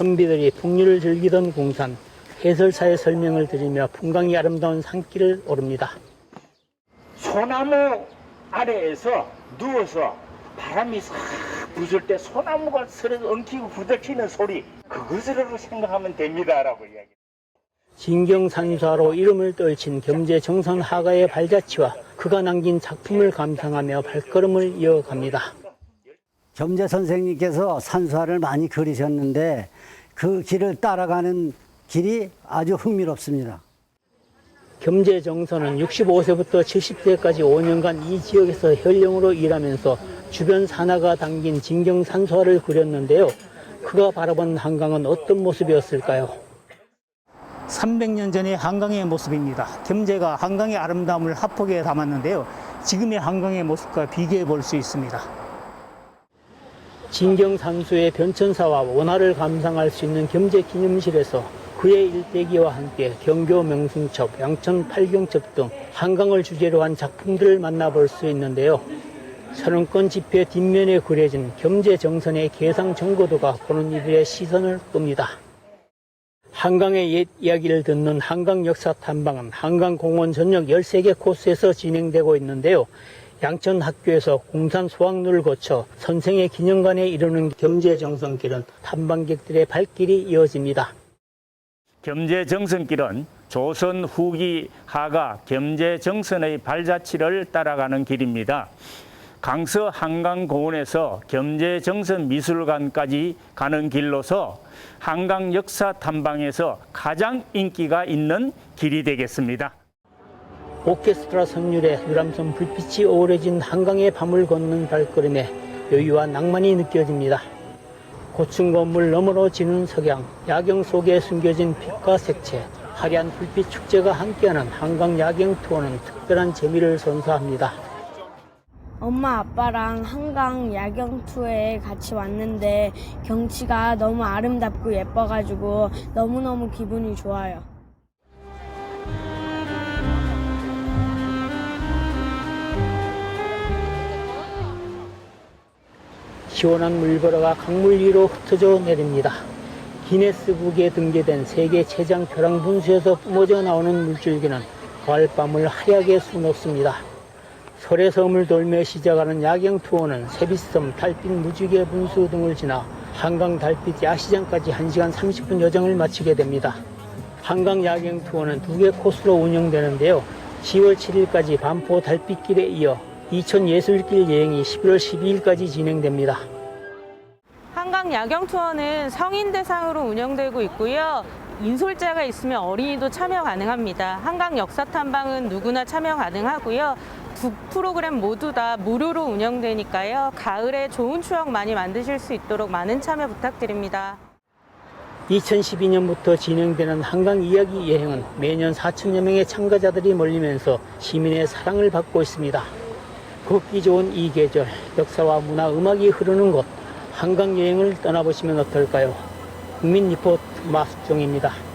선비들이 풍류를 즐기던 공산, 해설사의 설명을 드리며 풍광이 아름다운 산길을 오릅니다. 소나무 아래에서 누워서 바람이 싹 부술 때 소나무가 서로 엉키고 부딪히는 소리 그것으로 생각하면 됩니다라고 이야기. 진경산수화로 이름을 떨친 겸재 정선 하가의 발자취와 그가 남긴 작품을 감상하며 발걸음을 이어갑니다. 겸재 선생님께서 산수화를 많이 그리셨는데 그 길을 따라가는 길이 아주 흥미롭습니다. 겸재 정선은 65세부터 70세까지 5년간 이 지역에서 현령으로 일하면서 주변 산하가 담긴 진경 산수화를 그렸는데요. 그가 바라본 한강은 어떤 모습이었을까요? 300년 전의 한강의 모습입니다. 겸재가 한강의 아름다움을 합폭에 담았는데요. 지금의 한강의 모습과 비교해 볼 수 있습니다. 진경산수의 변천사와 원화를 감상할 수 있는 겸재 기념실에서 그의 일대기와 함께 경교 명승첩, 양천 팔경첩 등 한강을 주제로 한 작품들을 만나볼 수 있는데요. 건 지폐 뒷면에 그려진 겸재 정선의 개상 정고도가 보는 이들의 시선을 끕니다. 한강의 옛 이야기를 듣는 한강 역사 탐방은 한강공원 전역 13개 코스에서 진행되고 있는데요. 양천 학교에서 공산 소학로를 거쳐 선생의 기념관에 이르는 겸재 정선길은 탐방객들의 발길이 이어집니다. 겸재 정선길은 조선 후기 하가 겸재 정선의 발자취를 따라가는 길입니다. 강서 한강공원에서 겸재 정선 미술관까지 가는 길로서 한강 역사 탐방에서 가장 인기가 있는 길이 되겠습니다. 오케스트라 선율에 유람선 불빛이 어우러진 한강의 밤을 걷는 발걸음에 여유와 낭만이 느껴집니다. 고층 건물 너머로 지는 석양, 야경 속에 숨겨진 빛과 색채, 화려한 불빛 축제가 함께하는 한강 야경 투어는 특별한 재미를 선사합니다. 엄마 아빠랑 한강 야경 투어에 같이 왔는데 경치가 너무 아름답고 예뻐가지고 너무너무 기분이 좋아요. 시원한 물보라가 강물 위로 흩어져 내립니다. 기네스북에 등재된 세계 최장 벼랑 분수에서 뿜어져 나오는 물줄기는 가을밤을 하얗게 수놓습니다. 설해섬을 돌며 시작하는 야경 투어는 세빛섬, 달빛 무지개 분수 등을 지나 한강 달빛 야시장까지 1시간 30분 여정을 마치게 됩니다. 한강 야경 투어는 두 개 코스로 운영되는데요. 10월 7일까지 반포 달빛길에 이어 이천 예술길 여행이 11월 12일까지 진행됩니다. 한강 야경 투어는 성인 대상으로 운영되고 있고요. 인솔자가 있으면 어린이도 참여 가능합니다. 한강 역사 탐방은 누구나 참여 가능하고요. 두 프로그램 모두 다 무료로 운영되니까요. 가을에 좋은 추억 많이 만드실 수 있도록 많은 참여 부탁드립니다. 2012년부터 진행되는 한강 이야기 여행은 매년 4천여 명의 참가자들이 몰리면서 시민의 사랑을 받고 있습니다. 걷기 좋은 이 계절, 역사와 문화, 음악이 흐르는 곳, 한강 여행을 떠나보시면 어떨까요? 국민 리포트 마수종입니다.